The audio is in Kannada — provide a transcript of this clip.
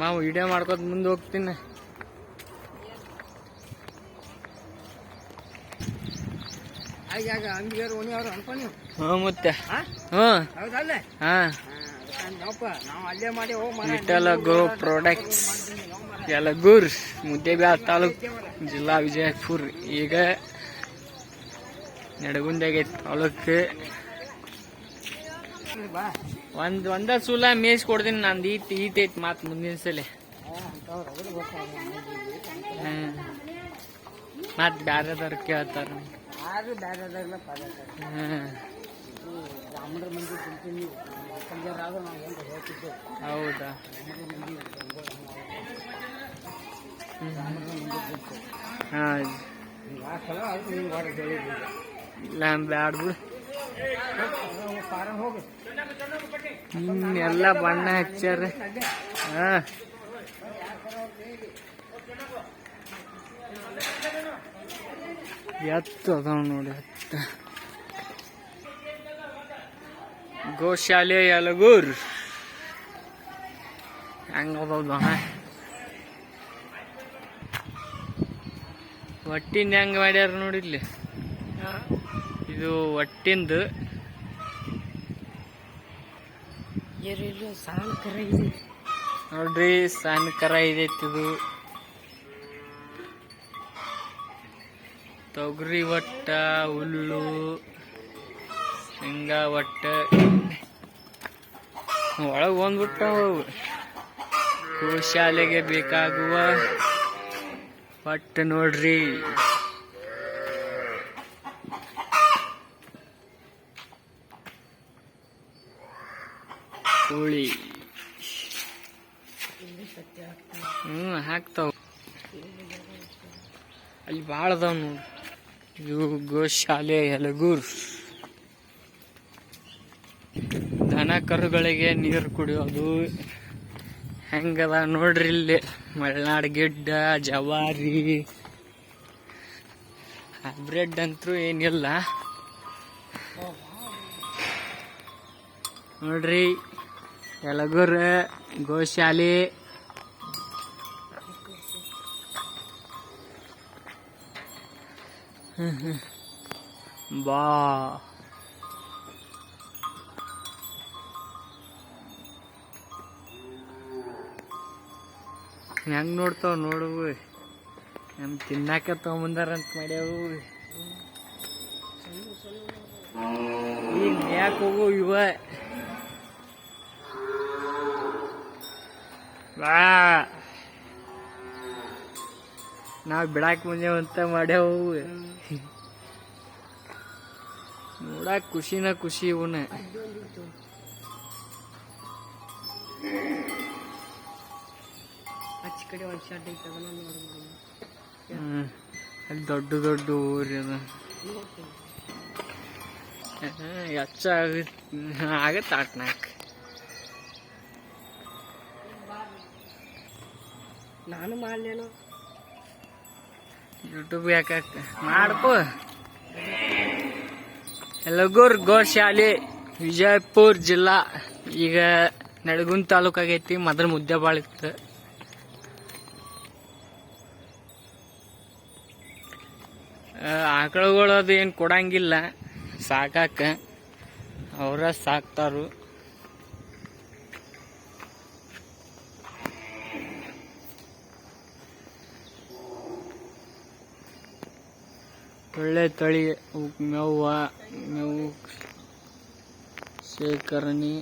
ಮಾವು ವಿಡಿಯೋ ಮಾಡ್ಕೊತ ಮುಂದೆ ಹೋಗ್ತೀನಿ. ಮತ್ತೆ. ನಾವು ವಿಠಲ ಗೋ ಪ್ರಾಡಕ್ಟ್ಸ್ ಯಲಗೂರ್ ಮುದ್ದೇಬ್ಯಾ ತಾಲೂಕ್ ಜಿಲ್ಲಾ ವಿಜಯಪುರ್. ಈಗ ನಡಗುಂದಾಗೈತಿ ತಾಲೂಕು ಒಂದ್ ಒಂದ ಸೂಲ ಮೇಯ್ಸ್ ಕೊಡ್ತೀನಿ ನಂದು ಈತ್ ಈತೈತ್ ಮಾತ್ ಮುಂದಿನ ಸಲ. ಮತ್ ಬ್ಯಾರದವ್ರ ಕೇಳ್ತಾರ ಹೌದಾ? ಹಾ. ಇಲ್ಲ ಬ್ಯಾಡ ಬಿಡು ಎಲ್ಲ ಬಣ್ಣ ಹಚ್ಚಾರ ಹಾ. ಎತ್ತು ಅದಾವ ನೋಡಿ ಎತ್ತ ಗೋಶಾಲೆ ಯಲಗೂರ್. ಹೆಂಗ ಅದಾವ ಒಟ್ಟಿಂದ ಹೆಂಗ ಮಾಡ್ಯಾರ ಇಲ್ಲಿ. ಇದು ಒಟ್ಟಿಂದು ಏರಿಲ್ಲ ಸಾಲ ಕರ ಇದೆ ನೋಡ್ರಿ ಸಣ್ಣ ಕರ ಇದೈತಿ ಇದು ತೊಗರಿ ಒಟ್ಟ ಹುಲ್ಲು, ಶೇಂಗಾ ಒಟ್ಟ ಒಳಗ್ ಬಂದ್ಬಿಟ್ಟವು ಗೋಶಾಲೆಗೆ ಬೇಕಾಗುವ ಒಟ್ಟು ನೋಡ್ರಿ. ಕೋಳಿ ಹ್ಞೂ ಹಾಕ್ತಾವ. ಅಲ್ಲಿ ಭಾಳ ಅದಾವ ನೋಡಿ. ಇದು ಗೋಶಾಲೆ ಯಲಗೂರ್ ದನ ಕರುಗಳಿಗೆ ನೀರು ಕುಡಿಯೋದು. ಹೆಂಗದ ನೋಡ್ರಿ ಇಲ್ಲಿ. ಮಲೆನಾಡ್ ಗಿಡ್ಡ, ಜವಾರಿ. ಹೈಬ್ರಿಡ್ ಅಂತೂ ಏನಿಲ್ಲ. ನೋಡ್ರಿ. ಯಲಗೂರ್ ಗೋಶಾಲಿ. ಬಾ. ಹೆಂಗ್ ನೋಡ್ತಾವ ನೋಡವು ನಮ್ ತಿನ್ನಾಕ ತಗೊಂಬಂದಾರಂತ ಮಾಡ್ಯಾವು ಈಗ ಯಾಕೆ ಹೋಗು ಇವ. ನಾವ್ ಬಿಡಾಕ್ ಅಂತ ಮಾಡ್ಯಾವು. ನೋಡಾಕ್ ಖುಷಿನ ಖುಷಿ ಇವನ. ಆಚೆ ಕಡೆ ಒಂದು ಶೆಡ್ ಐತೆ ಅದನ್ನ ನೋಡ್ಬೋದು ಹ್ಮ್. ಅಲ್ಲಿ ದೊಡ್ಡ ದೊಡ್ಡ ಊರಿ ಅದ. ಹೆಚ್ಚ ಆಗತ್ತೆ ಆಟ್ನಾಕ್ ನಾನು ಮಾಡ್ಲೇನು. ಯೂಟ್ಯೂಬ್ ಯಾಕೆ ಮಾಡ್ಕೋ. ಲಗೂರ್ ಗೋಶಾಲೆ, ವಿಜಯಪುರ ಜಿಲ್ಲಾ, ಈಗ ನಡಗುಂದ್ ತಾಲೂಕ್ ಆಗೈತಿ ಮದ್ರ ಮುದ್ದೆ ಬಾಳ ಇತ್ತು ಆಕಳುಗಳು ಅದು ಏನು ಕೊಡಂಗಿಲ್ಲ. ಸಾಕಾಕ. ಅವರ ಸಾಕ್ತಾರು. ಒಳ್ಳೆ ತಳಿ ಅವಕ್ ಮೇವ ಮೇವು ಶೇಖರಣೆ